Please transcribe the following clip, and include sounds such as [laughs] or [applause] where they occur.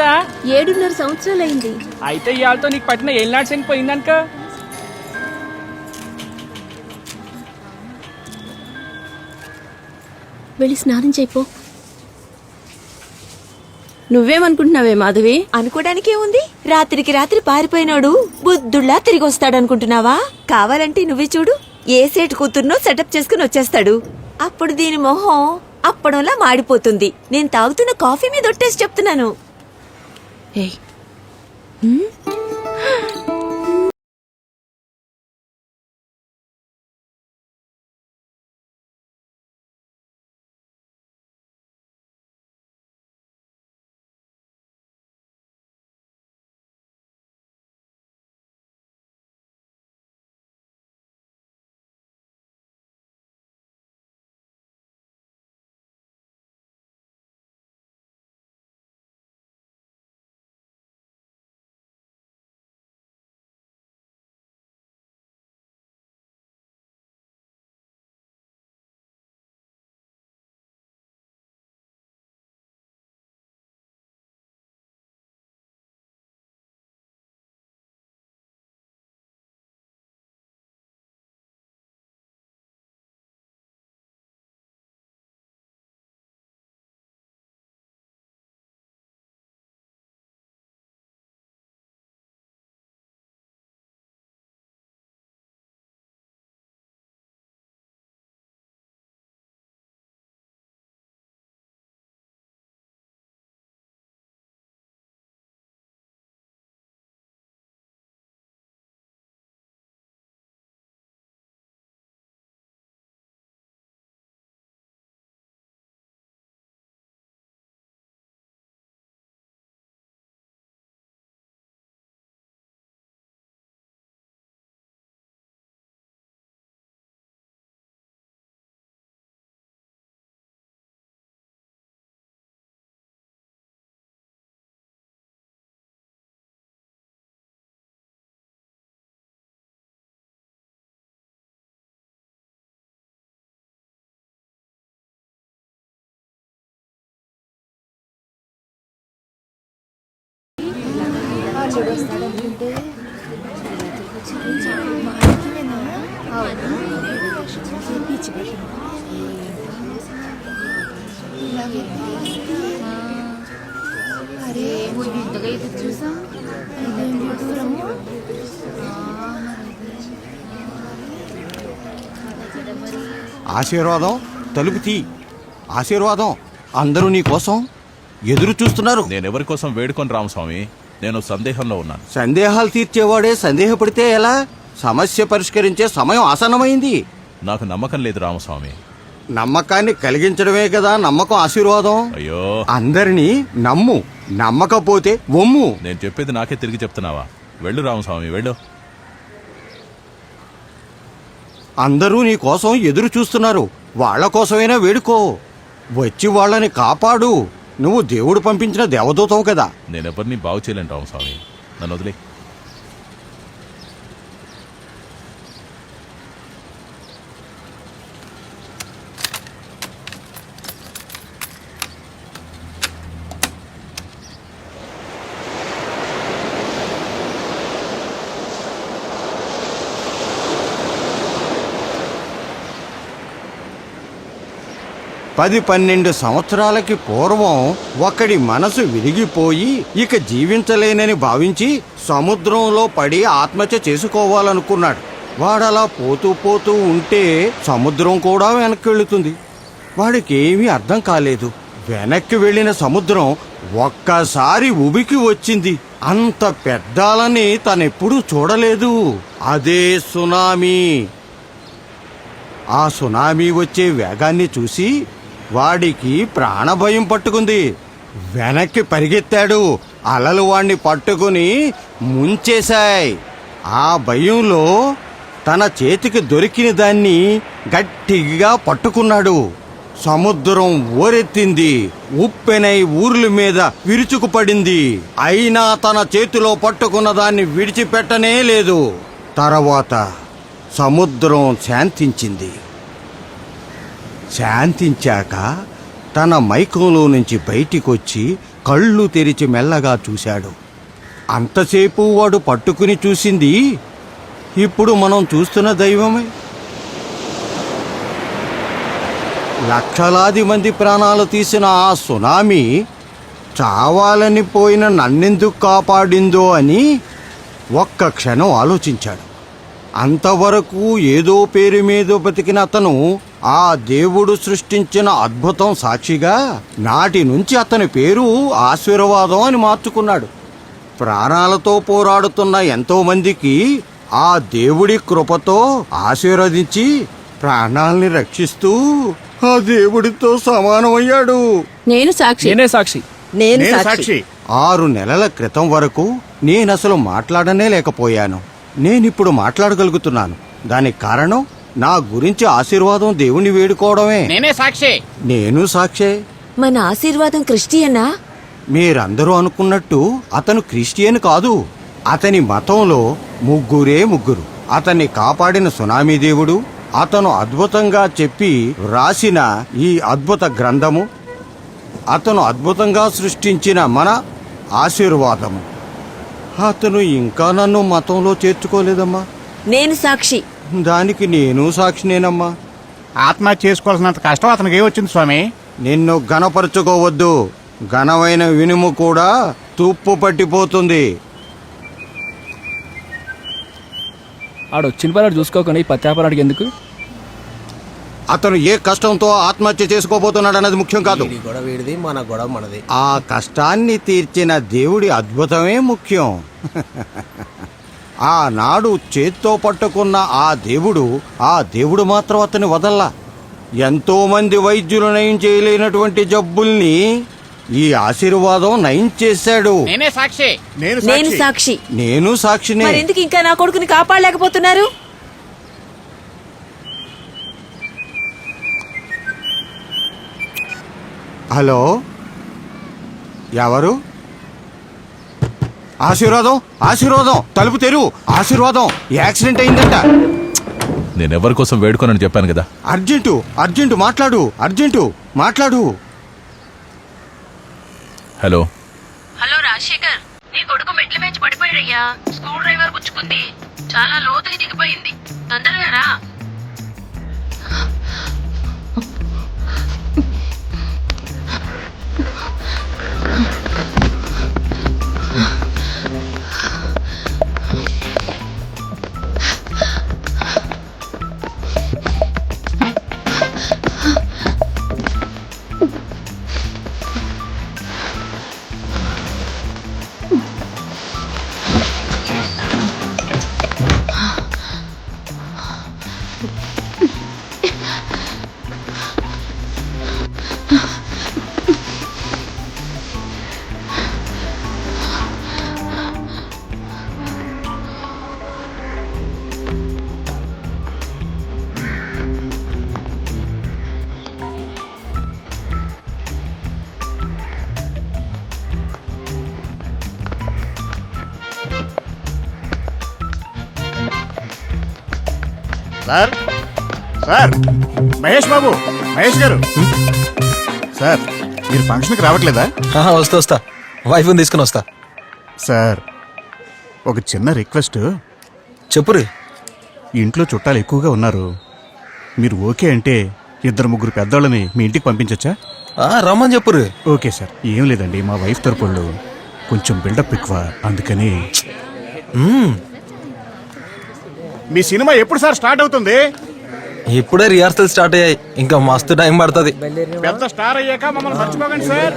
అయిందా ఏడున్నర సంవత్సరాలైంది. అయితే ఇవాళతో నీకు పట్టిన ఏళ్ళనాడు శని పోయిందనుక వెళ్ళి స్నానం చేయిపో. నువ్వేమనుకుంటున్నావే మాధవి? అనుకోవడానికి ఏముంది? రాత్రికి రాత్రి పారిపోయినాడు. బుద్ధుళ్ళా తిరిగి వస్తాడనుకుంటున్నావా కావాలంటే నువ్వే చూడు. ఏ సేటు కూతుర్నో సెటప్ చేసుకుని వచ్చేస్తాడు. అప్పుడు దీని మొహం అప్పడంలా మాడిపోతుంది. నేను తాగుతున్న కాఫీ మీద ఒట్టేసి చెప్తున్నాను. ఏయ్. ఆశీర్వాదం? తలుపు తీ. ఆశీర్వాదం అందరూ నీ కోసం ఎదురు చూస్తున్నారు. నేనెవరి కోసం వేడుకొని రామస్వామి నేను సందేహంలో ఉన్నాను. సందేహాలు తీర్చేవాడే సందేహపడితే ఎలా? సమస్య పరిష్కరించే సమయం ఆసన్నమైంది. నాకు నమ్మకం లేదు రామస్వామి. నమ్మకాన్ని కలిగించడమే కదా నమ్మకం ఆశీర్వాదం. అయ్యో. అందరినీ నమ్ము నమ్మకపోతే ఒమ్ము నేను చెప్పేది నాకే తిరిగి చెప్తున్నావా? వెళ్ళు రామస్వామి వెళ్ళు. అందరూ నీ కోసం ఎదురు చూస్తున్నారు. వాళ్ళ కోసమైనా వేడుకో. వచ్చి వాళ్ళని కాపాడు. నువ్వు దేవుడు పంపించిన దేవదూతవు కదా. నేనెవరిని బాగు చేయలేను రామస్వామి. నన్ను వదిలే. పది పన్నెండు సంవత్సరాలకి పూర్వం ఒకడి మనసు విరిగిపోయి ఇక జీవించలేనని భావించి సముద్రంలో పడి ఆత్మహత్య చేసుకోవాలనుకున్నాడు. వాడలా పోతూ పోతూ ఉంటే సముద్రం కూడా వెనక్కి వెళుతుంది వాడికి ఏమీ అర్థం కాలేదు. వెనక్కి వెళ్ళిన సముద్రం ఒక్కసారి ఉబికి వచ్చింది. అంత పెద్దాలని తనెప్పుడూ చూడలేదు. అదే సునామీ. ఆ సునామీ వచ్చే వేగాన్ని చూసి వాడికి ప్రాణభయం పట్టుకుంది. వెనక్కి పరిగెత్తాడు. అలలు వాణ్ణి పట్టుకుని ముంచేశాయి. ఆ భయంలో తన చేతికి దొరికిన దాన్ని గట్టిగా పట్టుకున్నాడు. సముద్రం ఓరెత్తింది ఉప్పెనై ఊర్ల మీద విరుచుకుపడింది. అయినా తన చేతిలో పట్టుకున్న దాన్ని విడిచిపెట్టనే లేదు. తర్వాత సముద్రం శాంతించింది. శాంతించాక తన మైకంలో నుంచి బయటికొచ్చి కళ్ళు తెరిచి మెల్లగా చూశాడు. అంతసేపు వాడు పట్టుకుని చూసింది ఇప్పుడు మనం చూస్తున్న దైవమే. లక్షలాది మంది ప్రాణాలు తీసిన ఆ సునామీ చావాలని పోయిన నన్నెందుకు కాపాడిందో అని ఒక్క క్షణం ఆలోచించాడు. అంతవరకు ఏదో పేరు మీద బతికిన అతను ఆ దేవుడు సృష్టించిన అద్భుతం సాక్షిగా నాటి నుంచి అతని పేరు ఆశీర్వాదం అని మార్చుకున్నాడు. ప్రాణాలతో పోరాడుతున్న ఎంతో మందికి ఆ దేవుడి కృపతో ఆశీర్వదించి ప్రాణాల్ని రక్షిస్తూ ఆ దేవుడితో సమానమయ్యాడు. నేను సాక్షి. నేనే సాక్షి. నేను సాక్షి. ఆరు నెలల క్రితం వరకు నేనసలు మాట్లాడనే లేకపోయాను. నేనిప్పుడు మాట్లాడగలుగుతున్నాను. దానికి కారణం నా గురించి ఆశీర్వాదం దేవుని వేడుకోవడమే. నేనే సాక్షి. నేను సాక్షే. మన ఆశీర్వాదం క్రిస్టియనా? మీరందరూ అనుకున్నట్టు అతను క్రిస్టియన్ కాదు. అతని మతంలో ముగ్గురే ముగ్గురు. అతన్ని కాపాడిన సునామీ దేవుడు అతను అద్భుతంగా చెప్పి రాసిన ఈ అద్భుత గ్రంథము అతను అద్భుతంగా సృష్టించిన మన ఆశీర్వాదము. అతను ఇంకా నన్ను మతంలో చేర్చుకోలేదమ్మా. నేను సాక్షి. దానికి నేను సాక్షినేనమ్మా ఆత్మహత్య చేసుకోవాల్సినంత కష్టం అతనికి ఏమొచ్చింది స్వామి? నిన్ను గణపరచుకోవద్దు ఘనమైన వినుము కూడా తుప్పు పట్టిపోతుంది. ఆడు వచ్చిన పని చూసుకోకుండా ఈ పత్యాపరాడికి ఎందుకు? అతను ఏ కష్టంతో ఆత్మహత్య చేసుకోబోతున్నాడు అన్నది ముఖ్యం కాదు. వీడి గొడవ వీడిది మన గొడవ మనది. ఆ కష్టాన్ని తీర్చిన దేవుడి అద్భుతమే ముఖ్యం. [laughs] ఆనాడు చేత్తో పట్టుకున్న ఆ దేవుడు ఆ దేవుడు మాత్రం అతని వదల్లా. ఎంతో మంది వైద్యులు నయం చేయలేనటువంటి జబ్బుల్ని ఈ ఆశీర్వాదం నయం చేశాడు. నేనే సాక్షి. నేను నేను సాక్షి. సాక్షి. నేను సాక్షినే. మరెందుకు ఇంకా నా కొడుకుని కాపాడలేకపోతున్నారు? హలో? ఎవరు? ఆశీర్వాదం ఆశీర్వాదం. తలుపు తెరువు. ఆశీర్వాదం. యాక్సిడెంట్ అయిందంట. నేను ఎవరి కోసం వేడుకోనని చెప్పాను కదా? అర్జెంటు అర్జెంటు మాట్లాడు అర్జెంటు మాట్లాడు. హలో. హలో రాజశేఖర్ నీ కొడుకు మెట్ల మీద పడిపోయాడయ్యా. స్క్రూ డ్రైవర్ పుచ్చుకుంది చాలా లోతుకి దిగిపోయింది. తొందరగా రా. సార్ సార్ మహేష్ బాబు మహేష్ గారు. సార్ మీరు ఫంక్షన్కి రావట్లేదా? ఆహా, వస్తా వస్తా. వైఫ్ని తీసుకుని వస్తా. సార్ ఒక చిన్న రిక్వెస్ట్. చెప్పురి. ఇంట్లో చుట్టాలు ఎక్కువగా ఉన్నారు. మీరు ఓకే అంటే ఇద్దరు ముగ్గురు పెద్దోళ్ళని మీ ఇంటికి పంపించచ్చా? ఆ, రమ్మని చెప్పురి. ఓకే సార్ ఏం లేదండి మా వైఫ్ తరపుళ్ళు కొంచెం బిల్డప్ ఎక్కువ అందుకని. మ్మ్. మీ సినిమా ఎప్పుడు సార్ స్టార్ట్ అవుతుంది? ఇప్పుడే రిహార్సల్ స్టార్ట్ అయ్యాయి. ఇంకా మస్తు టైం పడుతుంది. పెద్ద స్టార్ అయ్యాక మమ్మల్ని మర్చిపోకండి సార్